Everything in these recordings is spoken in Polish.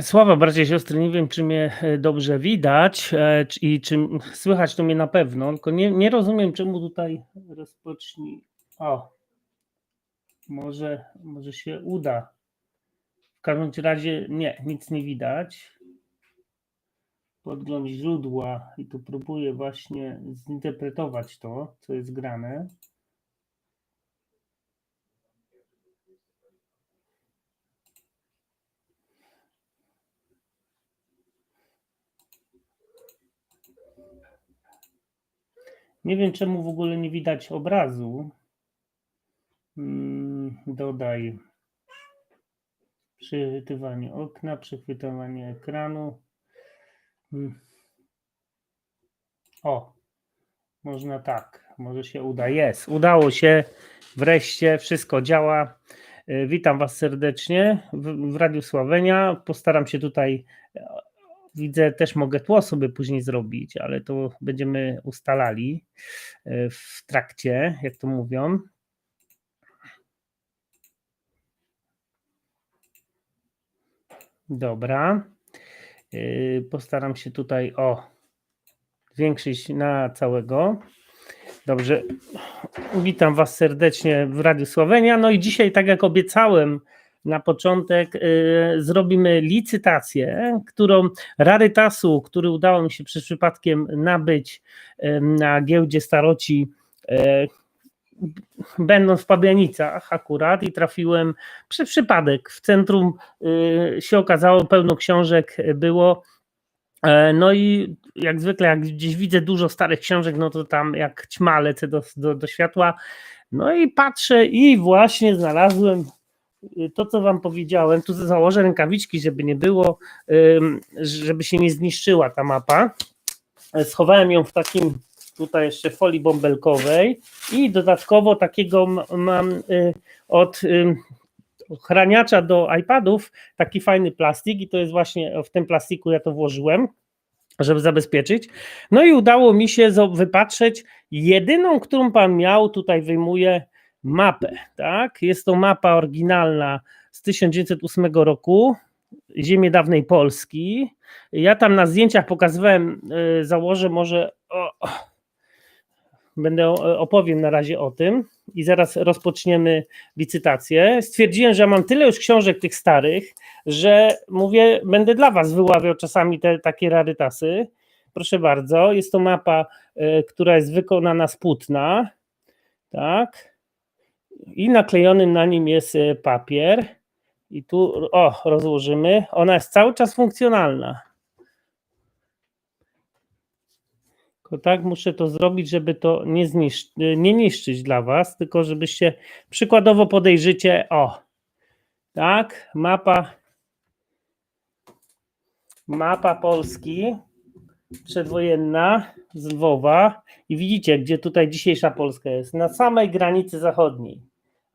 Sława, i siostry, nie wiem, czy mnie e, dobrze widać e, i czy słychać to mnie na pewno, tylko nie, nie rozumiem, czemu tutaj rozpocznij. O, może, może się uda. W każdym razie nie, nic nie widać. Podgląd źródła i tu próbuję właśnie zinterpretować to, co jest grane. Nie wiem, czemu w ogóle nie widać obrazu. Mm, Dodaj przechwytywanie okna, przechwytywanie ekranu. Mm. O, można tak, może się uda. Jest, udało się. Wreszcie wszystko działa. E, Witam Was serdecznie w, w Radiu Sławenia. Postaram się tutaj, widzę, też mogę tło sobie później zrobić, ale to będziemy ustalali e, w trakcie, jak to mówią. Dobra. Yy, Postaram się tutaj o zwiększyć na całego. Dobrze. Witam Was serdecznie w Radiu Słowenia. No i dzisiaj, tak jak obiecałem na początek, yy, zrobimy licytację, którą rarytasu, który udało mi się przez przypadkiem nabyć yy, na giełdzie staroci. yy, Będąc w Pabianicach akurat i trafiłem przez przypadek w centrum y, się okazało, pełno książek było. E, No i jak zwykle, jak gdzieś widzę dużo starych książek, no to tam jak ćma lecę do, do, do światła. No i patrzę i właśnie znalazłem y, to, co wam powiedziałem. Tu założę rękawiczki, żeby nie było, żeby się nie zniszczyła ta mapa. E, Schowałem ją w takim tutaj jeszcze folii bąbelkowej i dodatkowo takiego mam y, od ym, ochraniacza do iPadów taki fajny plastik i to jest właśnie w tym plastiku ja to włożyłem, żeby zabezpieczyć. No i udało mi się wypatrzeć jedyną, którą pan miał, tutaj wyjmuję mapę, tak? Jest to mapa oryginalna z 1908 roku, ziemię dawnej Polski. Ja tam na zdjęciach pokazywałem, y, założę może o, będę opowiem na razie o tym i zaraz rozpoczniemy licytację. Stwierdziłem, że mam tyle już książek tych starych, że mówię, będę dla Was wyławiał czasami te takie rarytasy. Proszę bardzo, jest to mapa, e, która jest wykonana z płótna, tak? I naklejony na nim jest e, papier. I tu, o, rozłożymy. Ona jest cały czas funkcjonalna. Tylko tak muszę to zrobić, żeby to nie, zniszc- nie niszczyć dla Was, tylko żebyście przykładowo podejrzycie, o, tak, mapa, mapa Polski przedwojenna z Lwowa i widzicie, gdzie tutaj dzisiejsza Polska jest, na samej granicy zachodniej,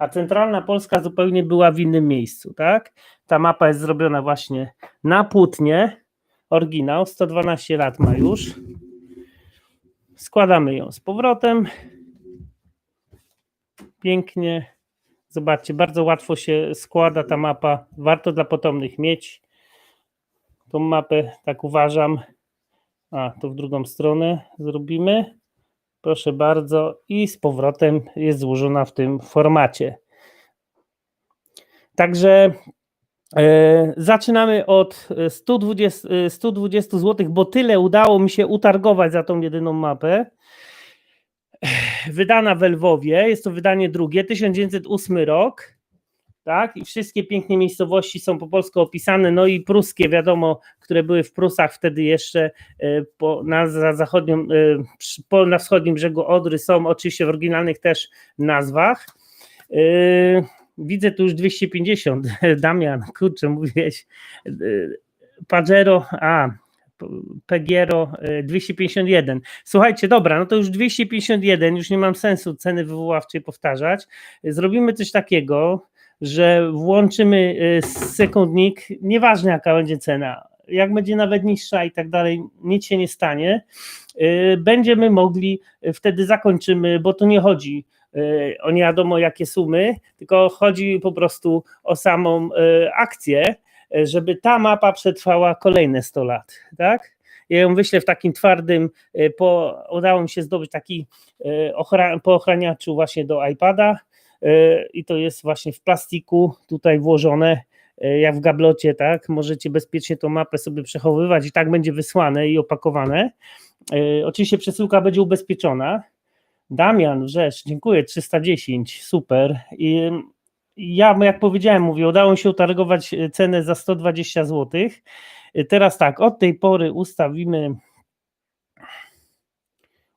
a centralna Polska zupełnie była w innym miejscu, tak? Ta mapa jest zrobiona właśnie na płótnie, oryginał, 112 lat ma już. Składamy ją z powrotem. Pięknie. Zobaczcie, bardzo łatwo się składa ta mapa. Warto dla potomnych mieć tą mapę, tak uważam. A, to w drugą stronę zrobimy. Proszę bardzo. I z powrotem jest złożona w tym formacie. Także e, zaczynamy od e, 120, e, 120 zł, bo tyle udało mi się utargować za tą jedyną mapę. Wydana w Lwowie, jest to wydanie drugie, 1908 rok. Tak, i wszystkie pięknie miejscowości są po polsku opisane, no i pruskie, wiadomo, które były w Prusach wtedy jeszcze e, po, na za e, po, na wschodnim brzegu Odry są oczywiście w oryginalnych też nazwach. E, Widzę tu już 250. Damian, kurczę, mówiłeś. Pajero, a Pegiero e, 251. Słuchajcie, dobra, no to już 251, już nie mam sensu ceny wywoławczej powtarzać. Zrobimy coś takiego, że włączymy e, sekundnik, nieważne jaka będzie cena, jak będzie nawet niższa i tak dalej, nic się nie stanie. E, Będziemy mogli, e, wtedy zakończymy, bo tu nie chodzi o nie wiadomo jakie sumy, tylko chodzi po prostu o samą akcję. żeby ta mapa przetrwała kolejne 100 lat, tak? Ja ją wyślę w takim twardym, po, udało mi się zdobyć taki ochra, po ochraniaczu właśnie do iPada i to jest właśnie w plastiku tutaj włożone, e, jak w gablocie, tak? Możecie bezpiecznie tą mapę sobie przechowywać i tak będzie wysłane i opakowane. E, Oczywiście przesyłka będzie ubezpieczona. Damian Wrzesz, dziękuję, 310, super. I ja, jak powiedziałem, mówię, udało się utargować e, cenę za 120 zł. Teraz tak, od tej pory ustawimy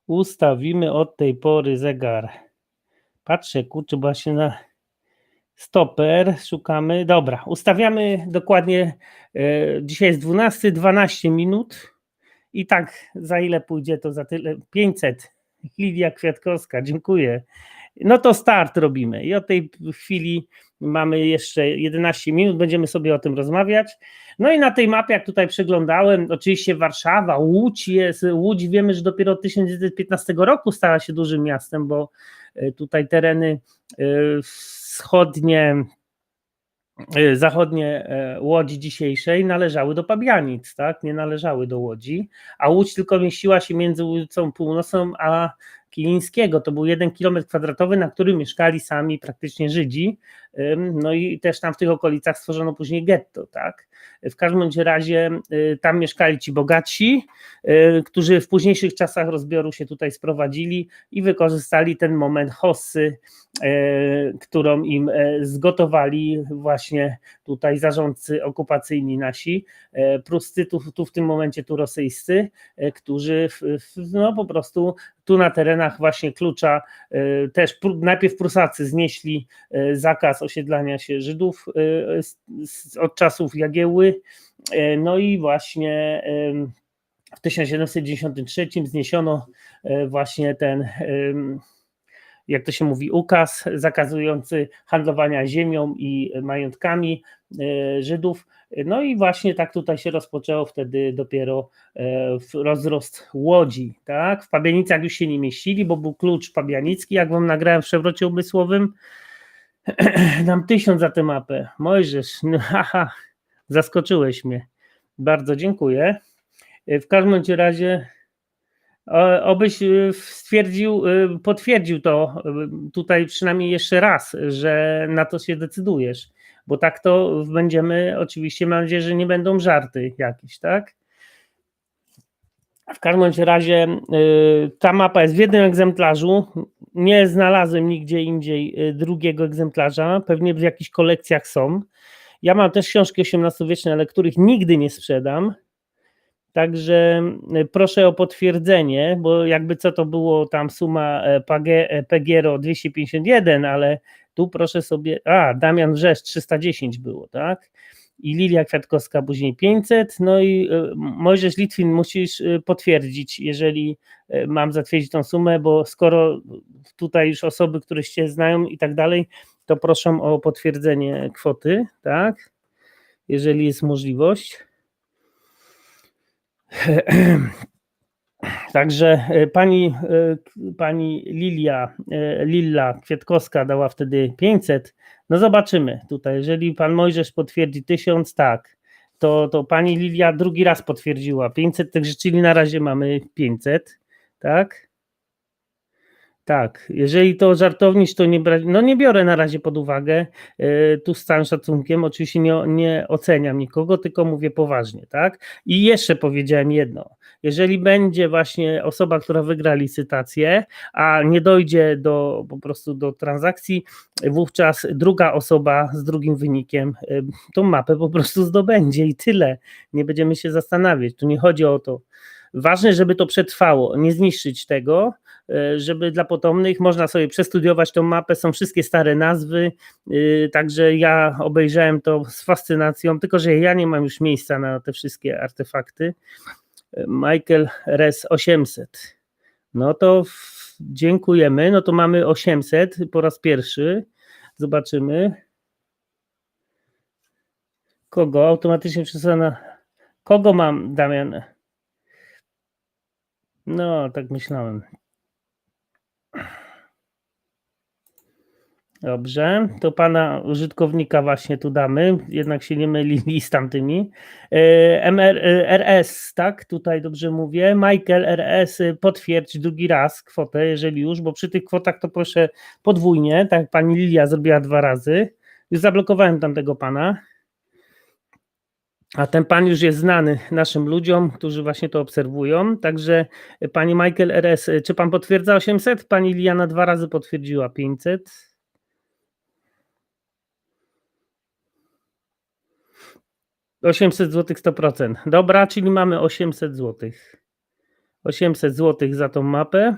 ustawimy od tej pory zegar. Patrzę, kurczę, bo właśnie na stoper szukamy. Dobra, ustawiamy dokładnie, e, dzisiaj jest 12, 12 minut i tak za ile pójdzie to za tyle? 500. Lidia Kwiatkowska, dziękuję. No to start robimy i od tej chwili mamy jeszcze 11 minut, będziemy sobie o tym rozmawiać. No i na tej mapie, jak tutaj przeglądałem, oczywiście Warszawa, Łódź jest, Łódź wiemy, że dopiero od 1915 roku stała się dużym miastem, bo tutaj tereny e, wschodnie, e, zachodnie e, Łodzi dzisiejszej należały do Pabianic, tak? Nie należały do Łodzi, a Łódź tylko mieściła się między ulicą Północną a Kilińskiego. To był jeden kilometr kwadratowy, na którym mieszkali sami praktycznie Żydzi. No i też tam w tych okolicach stworzono później getto, tak? W każdym razie y, tam mieszkali ci bogatsi, y, którzy w późniejszych czasach rozbioru się tutaj sprowadzili i wykorzystali ten moment hossy, y, którą im zgotowali właśnie tutaj zarządcy okupacyjni nasi, Pruscy, tu, tu w tym momencie tu rosyjscy, którzy w, w, no po prostu tu na terenach właśnie klucza też najpierw Prusacy znieśli zakaz osiedlania się Żydów y, od czasów Jagieły, y, no i właśnie ym, w 1793 zniesiono y, właśnie ten, jak to się mówi, ukaz zakazujący handlowania ziemią i majątkami y, Żydów. No i właśnie tak tutaj się rozpoczęło wtedy dopiero rozrost łodzi. Tak? W Pabianicach już się nie mieścili, bo był klucz pabianicki, jak wam nagrałem w przewrocie umysłowym. Dam tysiąc za tę mapę. Mojżesz, no, haha, zaskoczyłeś mnie. Bardzo dziękuję. W każdym razie obyś e, stwierdził, e, potwierdził to e, tutaj przynajmniej jeszcze raz, że na to się decydujesz, bo tak to będziemy, oczywiście mam nadzieję, że nie będą żarty jakieś, tak? W każdym razie y, ta mapa jest w jednym egzemplarzu. Nie znalazłem nigdzie indziej y, drugiego egzemplarza. Pewnie w jakichś kolekcjach są. Ja mam też książki XVIII-wieczne, ale których nigdy nie sprzedam. Także y, proszę o potwierdzenie, bo jakby co to było tam suma e, Pegiero 251, ale tu proszę sobie. A, Damian Wrzesz 310 było, tak? I Lilia Kwiatkowska później 500, no i e, Mojżesz Litwin musisz e, potwierdzić, jeżeli e, mam zatwierdzić tą sumę, bo skoro tutaj już osoby, które się znają i tak dalej, to proszę o potwierdzenie kwoty, tak, jeżeli jest możliwość. Także pani, pani Lilia, Lilla Kwiatkowska dała wtedy 500. No zobaczymy tutaj, jeżeli pan Mojżesz potwierdzi 1000, tak, to, to pani Lilia drugi raz potwierdziła. 500, także czyli na razie mamy 500, tak? Tak, jeżeli to żartownisz, to nie brać, no nie biorę na razie pod uwagę, e, tu z całym szacunkiem, oczywiście nie, nie oceniam nikogo, tylko mówię poważnie, tak? I jeszcze powiedziałem jedno, jeżeli będzie właśnie osoba, która wygra licytację, a nie dojdzie do po prostu do transakcji, wówczas druga osoba z drugim wynikiem y, tą mapę po prostu zdobędzie i tyle. Nie będziemy się zastanawiać. Tu nie chodzi o to. Ważne, żeby to przetrwało, nie zniszczyć tego, żeby dla potomnych można sobie przestudiować tą mapę, są wszystkie stare nazwy, y, także ja obejrzałem to z fascynacją, tylko że ja nie mam już miejsca na te wszystkie artefakty. Michael Res 800. No to dziękujemy. No to mamy 800 po raz pierwszy. Zobaczymy. Kogo? Automatycznie przesuwana. Kogo mam, Damian? No, tak myślałem. Dobrze, to pana użytkownika właśnie tu damy, jednak się nie mylili z tamtymi. E, MR, e, RS, tak? Tutaj dobrze mówię. Michael RS, potwierdź drugi raz kwotę, jeżeli już, bo przy tych kwotach to proszę podwójnie, tak jak pani Lilia zrobiła dwa razy. Już zablokowałem tamtego pana. A ten pan już jest znany naszym ludziom, którzy właśnie to obserwują. Także y, pani Michael RS, czy pan potwierdza 800? Pani Liana dwa razy potwierdziła 500. 800 zł 100%. Dobra, czyli mamy 800 zł. 800 zł za tą mapę.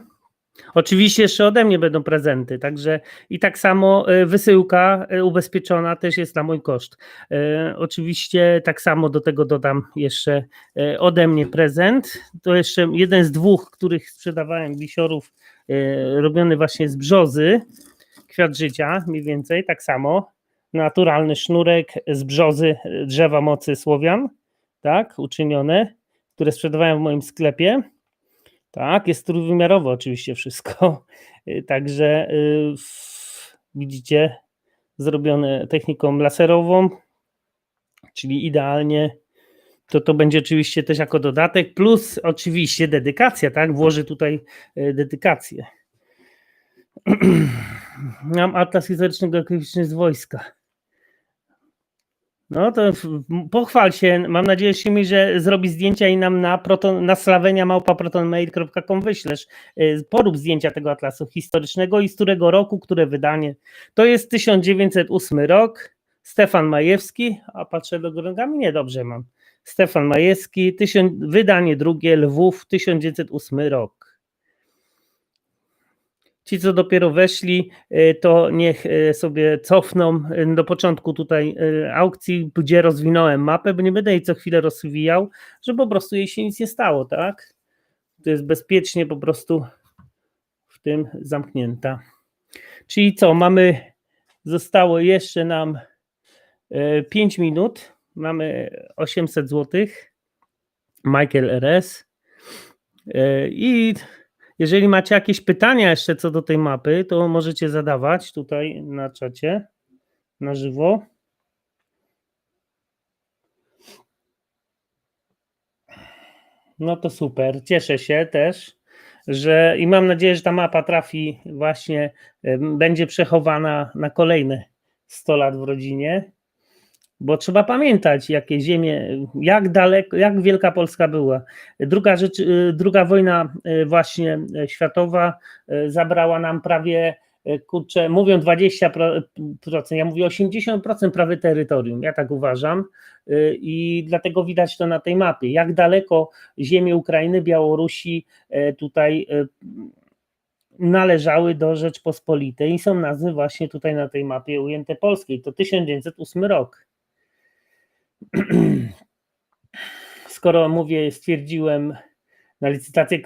Oczywiście jeszcze ode mnie będą prezenty, także i tak samo e, wysyłka e, ubezpieczona też jest na mój koszt. E, oczywiście tak samo do tego dodam jeszcze ode mnie prezent. To jeszcze jeden z dwóch, których sprzedawałem wisiorów, robiony właśnie z brzozy, kwiat życia mniej więcej, tak samo naturalny sznurek z brzozy drzewa mocy Słowian, tak, uczynione, które sprzedawałem w moim sklepie. Tak, jest trójwymiarowe oczywiście wszystko. Także yy, widzicie, zrobione techniką laserową, czyli idealnie. To to będzie oczywiście też jako dodatek, plus oczywiście dedykacja, tak? Włożę tutaj dedykację. Mam atlas historyczny geograficzny z wojska. No to pochwal się. Mam nadzieję, mi, że zrobi zdjęcia i nam na, proton, na slawenia małpa.protonmail.com wyślesz. Y, porób zdjęcia tego atlasu historycznego i z którego roku, które wydanie. To jest 1908 rok. Stefan Majewski, a patrzę do grągami, nie dobrze mam. Stefan Majewski, tysiąc, wydanie drugie Lwów, 1908 rok. Ci, co dopiero weszli, y, to niech y, sobie cofną y, do początku tutaj aukcji, gdzie rozwinąłem mapę, bo nie będę jej co chwilę rozwijał, żeby po prostu jej się nic nie stało, tak? To jest bezpiecznie po prostu w tym zamknięta. Czyli co, mamy, zostało jeszcze nam 5 minut, mamy 800 zł, Michael RS i jeżeli macie jakieś pytania jeszcze co do tej mapy, to możecie zadawać tutaj na czacie na żywo. No to super. Cieszę się też, że i mam nadzieję, że ta mapa trafi właśnie, będzie przechowana na kolejne 100 lat w rodzinie bo trzeba pamiętać, jakie ziemie, jak daleko, jak wielka Polska była. Druga, rzecz, y, druga wojna y, właśnie y, światowa zabrała nam prawie, kurczę, mówią 20%, ja mówię 80% prawie terytorium, ja tak uważam i dlatego widać to na tej mapie, jak daleko ziemie Ukrainy, Białorusi tutaj należały do Rzeczpospolitej i są nazwy właśnie tutaj na tej mapie ujęte polskiej, to 1908 rok. Skoro mówię, stwierdziłem na licytację,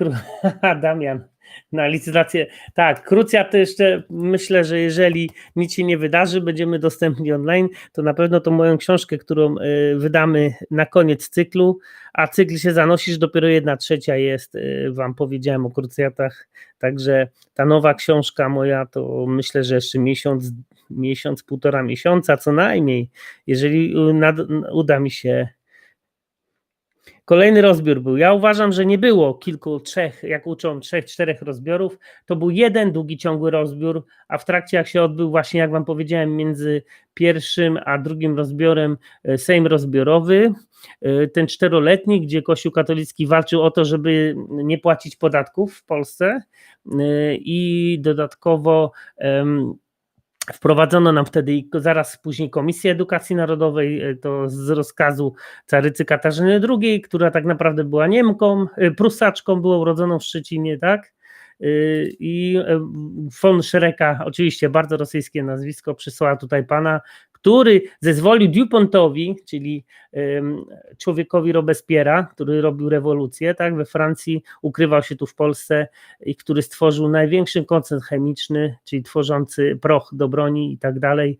Damian, na licytację, tak, krucja to jeszcze myślę, że jeżeli nic się nie wydarzy, będziemy dostępni online, to na pewno tą moją książkę, którą y, wydamy na koniec cyklu, a cykl się zanosi, że dopiero jedna trzecia jest, y, wam powiedziałem o krucjatach, także ta nowa książka moja to myślę, że jeszcze miesiąc, miesiąc, półtora miesiąca co najmniej, jeżeli uda mi się Kolejny rozbiór był. Ja uważam, że nie było kilku, trzech, jak uczą, trzech, czterech rozbiorów. To był jeden długi, ciągły rozbiór, a w trakcie, jak się odbył, właśnie jak Wam powiedziałem, między pierwszym a drugim rozbiorem e, Sejm rozbiorowy, e, ten czteroletni, gdzie Kościół katolicki walczył o to, żeby nie płacić podatków w Polsce e, i dodatkowo Wprowadzono nam wtedy zaraz później Komisję Edukacji Narodowej, e, to z rozkazu carycy Katarzyny II, która tak naprawdę była Niemką, e, Prusaczką, była urodzoną w Szczecinie, tak? E, I von Szereka, oczywiście bardzo rosyjskie nazwisko, przysłała tutaj pana, który zezwolił Dupontowi, czyli człowiekowi Robespiera, który robił rewolucję, tak, we Francji, ukrywał się tu w Polsce i który stworzył największy koncern chemiczny, czyli tworzący proch do broni i tak dalej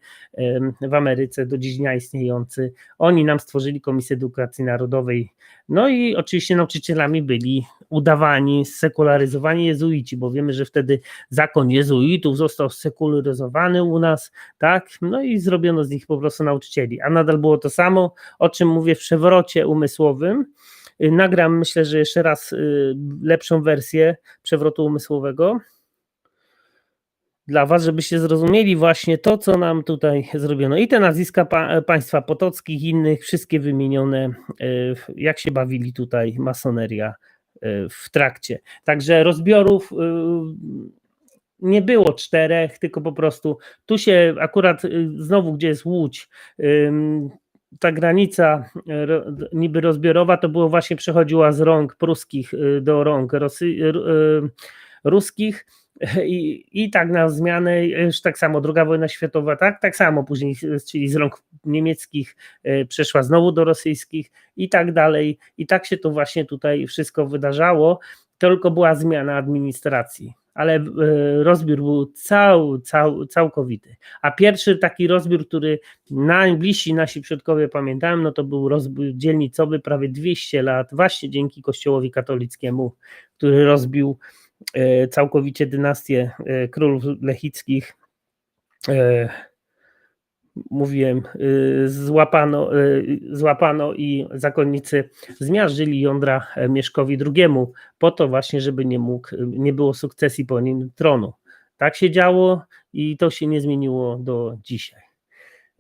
w Ameryce, do dziś dnia istniejący. Oni nam stworzyli Komisję Edukacji Narodowej No i oczywiście nauczycielami byli udawani, sekularyzowani jezuici, bo wiemy, że wtedy zakon jezuitów został sekularyzowany u nas, tak? No i zrobiono z nich po prostu nauczycieli. A nadal było to samo, o czym mówię w przewrocie umysłowym. Y, Nagram, myślę, że jeszcze raz y, lepszą wersję przewrotu umysłowego dla Was, żebyście zrozumieli właśnie to, co nam tutaj zrobiono. I te nazwiska pa, państwa potockich, innych, wszystkie wymienione, y, jak się bawili tutaj masoneria y, w trakcie. Także rozbiorów y, nie było czterech, tylko po prostu tu się akurat znowu, gdzie jest Łódź, ta granica niby rozbiorowa, to było właśnie przechodziła z rąk pruskich do rąk Rosy, y, y, ruskich. I, I tak na zmianę, już tak samo druga wojna światowa, tak, tak samo później, czyli z rąk niemieckich e, przeszła znowu do rosyjskich i tak dalej. I tak się to właśnie tutaj wszystko wydarzało, tylko była zmiana administracji. Ale e, rozbiór był cał, cał, całkowity. A pierwszy taki rozbiór, który najbliżsi nasi przodkowie pamiętają, no to był rozbiór dzielnicowy prawie 200 lat, właśnie dzięki Kościołowi katolickiemu, który rozbił całkowicie dynastię e, królów lechickich. E, Mówiłem, e, złapano, e, złapano i zakonnicy zmiażdżyli jądra e, Mieszkowi II, po to właśnie, żeby nie mógł, nie było sukcesji po nim tronu. Tak się działo i to się nie zmieniło do dzisiaj.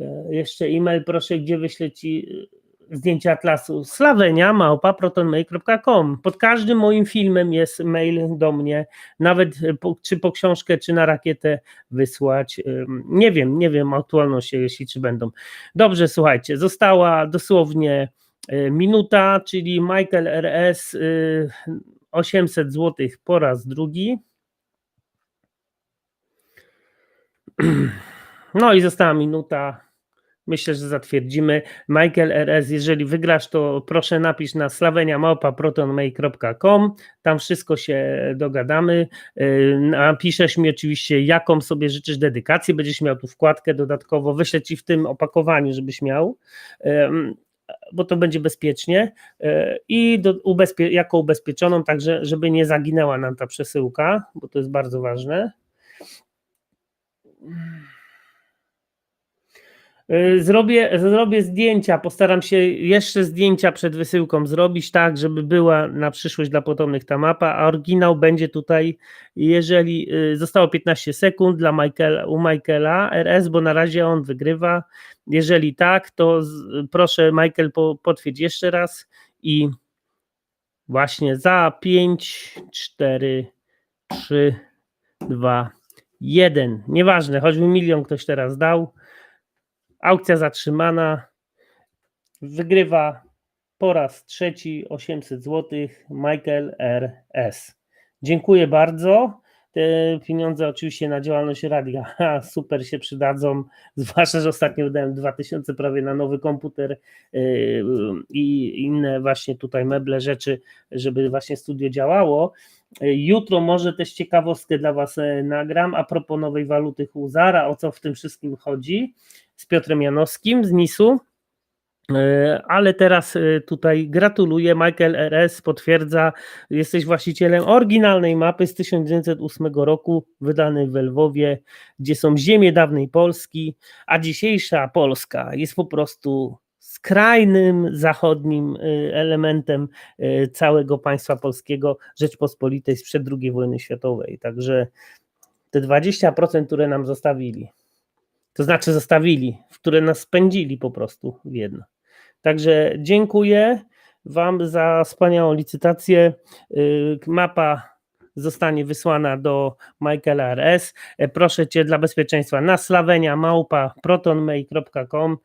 E, Jeszcze e-mail, proszę, gdzie wyślę ci e, zdjęcie atlasu Slawenia, małpa, protonmail.com. Pod każdym moim filmem jest mail do mnie, nawet po, czy po książkę, czy na rakietę wysłać. Nie wiem, nie wiem aktualności, jeśli czy będą. Dobrze, słuchajcie, została dosłownie y, minuta, czyli Michael RS y, 800 zł po raz drugi. No i została minuta. Myślę, że zatwierdzimy. Michael RS, jeżeli wygrasz, to proszę napisz na slaweniamałpa.protonmail.com. Tam wszystko się dogadamy. Yy, Napiszesz mi oczywiście, jaką sobie życzysz dedykację. Będziesz miał tu wkładkę dodatkowo. Wyślę ci w tym opakowaniu, żebyś miał. Ym, Bo to będzie bezpiecznie Yy, i do, ubezpie, jako ubezpieczoną, także żeby nie zaginęła nam ta przesyłka, bo to jest bardzo ważne. Y, Zrobię, zrobię zdjęcia, postaram się jeszcze zdjęcia przed wysyłką zrobić, tak, żeby była na przyszłość dla potomnych ta mapa, a oryginał będzie tutaj, jeżeli y, zostało 15 sekund dla Michaela, u Michaela RS, bo na razie on wygrywa. Jeżeli tak, to z, proszę Michael po, potwierdź jeszcze raz i właśnie za 5, 4, 3, 2, 1. Nieważne, choćby milion ktoś teraz dał. Aukcja zatrzymana. Wygrywa po raz trzeci 800 zł Michael R.S. Dziękuję bardzo. Te pieniądze oczywiście na działalność radia super się przydadzą, zwłaszcza, że ostatnio wydałem 2000 prawie na nowy komputer yy, i inne właśnie tutaj meble, rzeczy, żeby właśnie studio działało. Jutro może też ciekawostkę dla Was e, nagram a propos nowej waluty Huzara, o co w tym wszystkim chodzi z Piotrem Janowskim z NIS-u. E, Ale teraz e, tutaj gratuluję. Michael RS potwierdza, jesteś właścicielem oryginalnej mapy z 1908 roku, wydanej w Lwowie, gdzie są ziemie dawnej Polski, a dzisiejsza Polska jest po prostu skrajnym zachodnim e, elementem całego państwa polskiego Rzeczpospolitej sprzed II wojny światowej. Także te 20%, które nam zostawili, to znaczy zostawili, w które nas spędzili po prostu w jedno. Także dziękuję Wam za wspaniałą licytację. Y, Mapa zostanie wysłana do Michaela RS. E, Proszę Cię dla bezpieczeństwa na slawenia małpa protonmail.com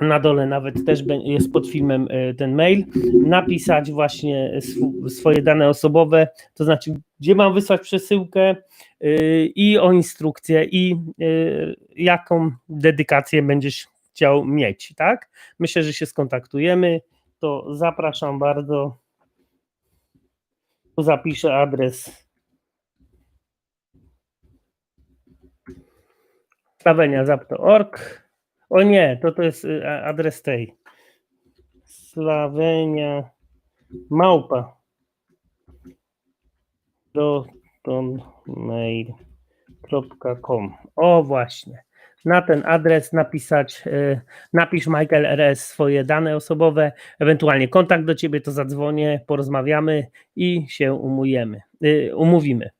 na dole nawet też jest pod filmem e, ten mail, napisać właśnie sw- swoje dane osobowe, to znaczy gdzie mam wysłać przesyłkę y, i o instrukcję i y, jaką dedykację będziesz chciał mieć, tak? Myślę, że się skontaktujemy, to zapraszam bardzo. Tu zapiszę adres slaweniazap.org. O nie, to to jest y, adres tej Sławenia małpa protonmail.com O właśnie. Na ten adres napisać, y, napisz Michael RS swoje dane osobowe, ewentualnie kontakt do ciebie, to zadzwonię, porozmawiamy i się umujemy, y, umówimy.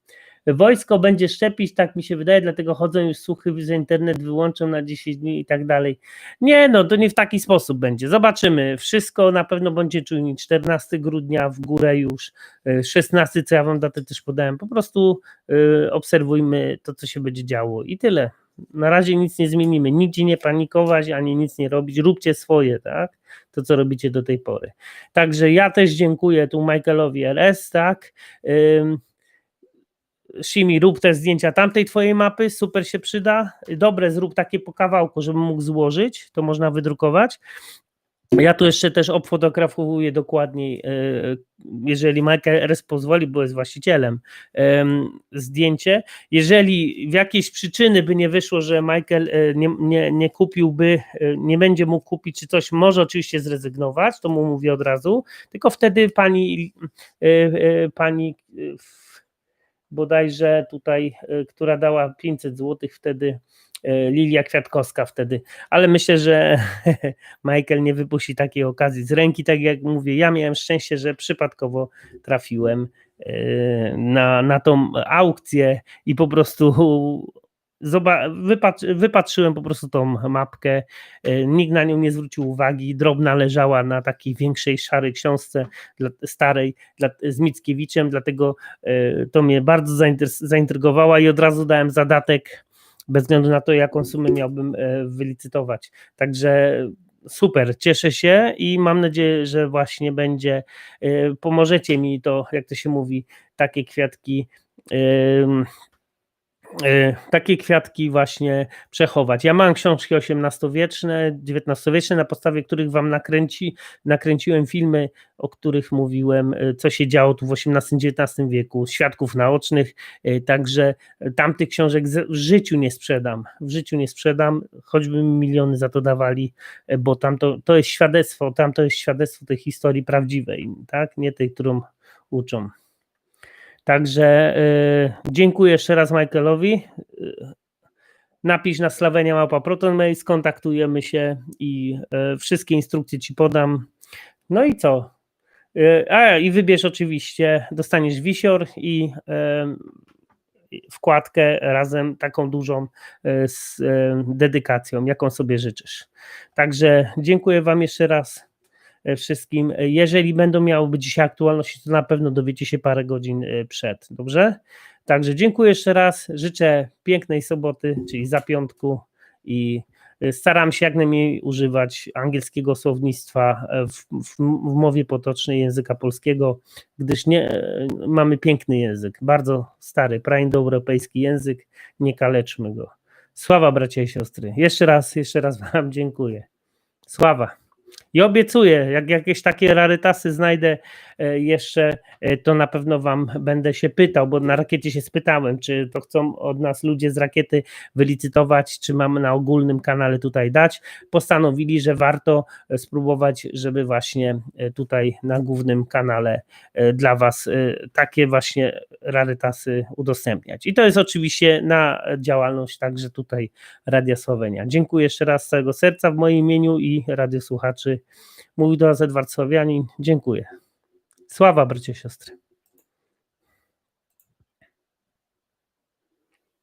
Wojsko będzie szczepić, tak mi się wydaje, dlatego chodzą już słuchy, że internet wyłączą na 10 dni i tak dalej. Nie, no to nie w taki sposób będzie. Zobaczymy. Wszystko na pewno będzie czujni. 14 grudnia w górę już, y, 16, co ja wam datę też podałem. Po prostu y, obserwujmy to, co się będzie działo i tyle. Na razie nic nie zmienimy. Nigdzie nie panikować, ani nic nie robić. Róbcie swoje, tak? To, co robicie do tej pory. Także ja też dziękuję tu Michaelowi RS, tak? Shimi, rób te zdjęcia tamtej twojej mapy, super się przyda. Dobre, zrób takie po kawałku, żebym mógł złożyć, to można wydrukować. Ja tu jeszcze też obfotografowuję dokładniej, e, jeżeli Michael RS pozwoli, bo jest właścicielem, em, zdjęcie. Jeżeli w jakiejś przyczyny by nie wyszło, że Michael e, nie, nie, nie kupiłby, e, nie będzie mógł kupić czy coś, może oczywiście zrezygnować, to mu mówię od razu, tylko wtedy pani, pani bodajże tutaj, e, która dała 500 zł wtedy, e, Lilia Kwiatkowska wtedy, ale myślę, że Michael nie wypuści takiej okazji z ręki, tak jak mówię, ja miałem szczęście, że przypadkowo trafiłem e, na, na tą aukcję i po prostu wypatrzyłem po prostu tą mapkę, e, nikt na nią nie zwrócił uwagi, drobna leżała na takiej większej szarej książce dla, starej dla, z Mickiewiczem, dlatego e, to mnie bardzo zaintrygowała i od razu dałem zadatek, bez względu na to, jaką sumę miałbym e, wylicytować. Także super, cieszę się i mam nadzieję, że właśnie będzie, pomożecie mi to, jak to się mówi, takie kwiatki. E, Takie kwiatki właśnie przechować. Ja mam książki XVIII-wieczne, XIX-wieczne, na podstawie których wam nakręci, nakręciłem filmy, o których mówiłem, e, co się działo tu w XVIII-XIX wieku, świadków naocznych, e, także tamtych książek w życiu nie sprzedam, w życiu nie sprzedam, choćby mi miliony za to dawali, bo tam to, to jest świadectwo, tam to jest świadectwo tej historii prawdziwej, tak, nie tej, którą uczą. Także e, dziękuję jeszcze raz Michaelowi. E, Napisz na Slavenia Małpa ProtonMail, skontaktujemy się i e, wszystkie instrukcje ci podam. No i co? A i wybierz oczywiście, dostaniesz wisior i wkładkę razem taką dużą z dedykacją, jaką sobie życzysz. Także dziękuję Wam jeszcze raz wszystkim. E, Jeżeli będą miały być dzisiaj aktualności, to na pewno dowiecie się parę godzin e, przed. Dobrze? Także dziękuję jeszcze raz. Życzę pięknej soboty, czyli za piątku i e, staram się jak najmniej używać angielskiego słownictwa e, w, w, w mowie potocznej języka polskiego, gdyż nie, e, mamy piękny język, bardzo stary, praindoeuropejski język, nie kaleczmy go. Sława bracia i siostry. Jeszcze raz, jeszcze raz Wam dziękuję. Sława. I obiecuję, jak jakieś takie rarytasy znajdę jeszcze, e, to na pewno Wam będę się pytał, bo na rakiecie się spytałem, czy to chcą od nas ludzie z rakiety wylicytować, czy mamy na ogólnym kanale tutaj dać. Postanowili, że warto e, spróbować, żeby właśnie e, tutaj na głównym kanale e, dla Was e, takie właśnie rarytasy udostępniać. I to jest oczywiście na działalność także tutaj Radia Słowenia. Dziękuję jeszcze raz z całego serca w moim imieniu i radiosłuchaczy. Mówi do nas Edward. Dziękuję. Sława, bracie, siostry.